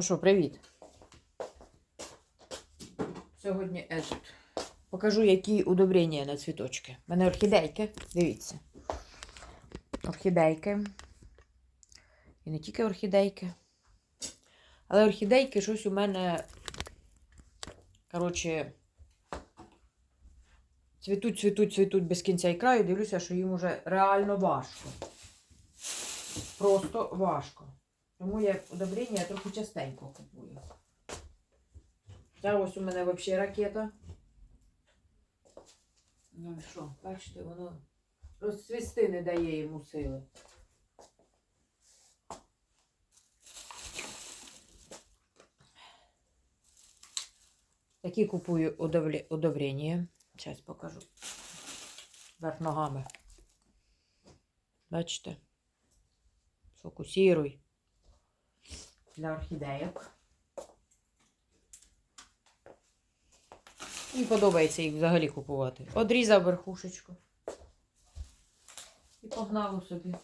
Ну що, привіт. Сьогодні ежит. Покажу, які удобрення на цвіточки. У мене орхідейки. Дивіться. Орхідейки. І не тільки орхідейки. Але орхідейки щось у мене. Коротше. Цвітуть, цвітуть, цвітуть без кінця і краю. Дивлюся, що їм уже реально важко. Просто важко. Тому я удобрення трохи частенько купую. Ця ось у мене взагалі ракета. Ну і що, бачите, воно розцвісти не дає йому сили. Такі купую удобрення. Зараз покажу. Верх ногами. Бачите? Фокусируй. Для орхідейок. Мені подобається їх взагалі купувати. Одрізав верхушечку. І погнав собі.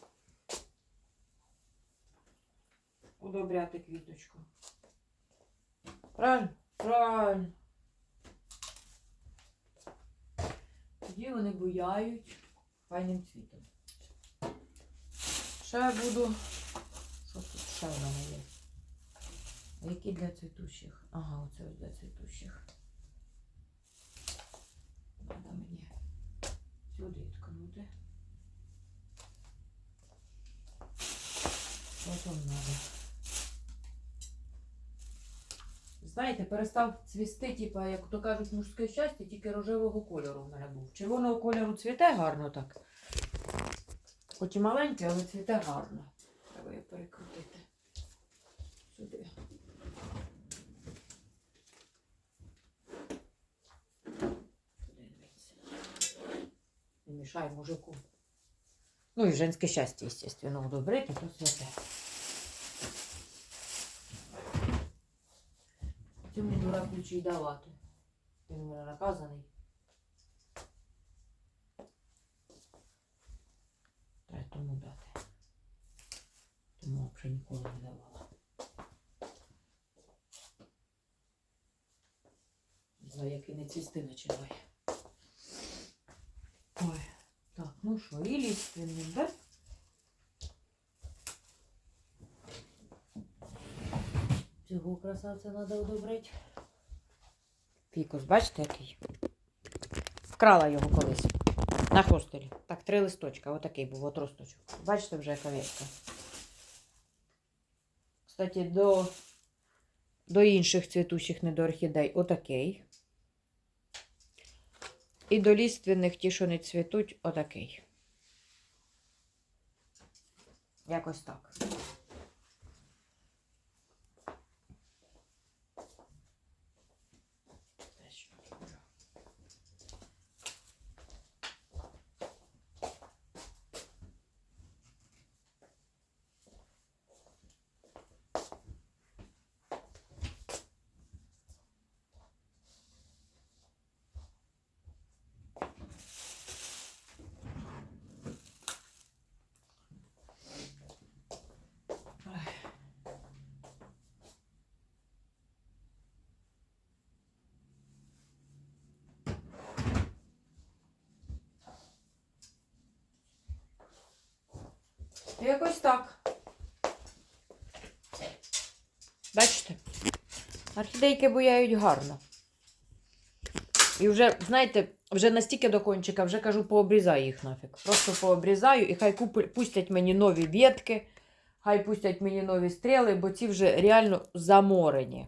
Удобряти квіточку. Правильно? Правильно. Тоді вони буяють файним цвітом. Ще буду. Що тут ще в мене є? Які для цвітущих? Ага, оце ось для цвітущих. Треба мені сюди ткнути. Потім треба. Знаєте, перестав цвісти, типа, як то кажуть, мужське щастя, тільки рожевого кольору в мене був. Червоного кольору цвіте гарно так. Хоч і маленький, але цвіте гарно. Треба його перекрутити. Сюди. Туди дивіться. Не мішай мужику. Ну і женське щастя, естественно, удобрити, то святе. Цьому дураку й давати. У мене наказаний. Треба тому дати. Тому взагалі ніколи не давала. Не знаю, як він і цвісти починає. Ой, так, ну що, і ліственним, да? Цього красавця треба удобрити. Фікус, бачите, який? Вкрала його колись. На хостелі. Так, три листочка. Отакий був отросточок. Бачите вже яка ветка. Кстати, до, до інших цвітучих недоорхідей отакий. І до ліственних ті, що не цвітуть, отакий. Якось так. Якось так. Бачите? Орхідейки буяють гарно. І вже, знаєте, вже настільки до кончика, вже кажу, пообрізаю їх нафіг. Просто пообрізаю і хай пустять мені нові ветки, хай пустять мені нові стріли, бо ці вже реально заморені.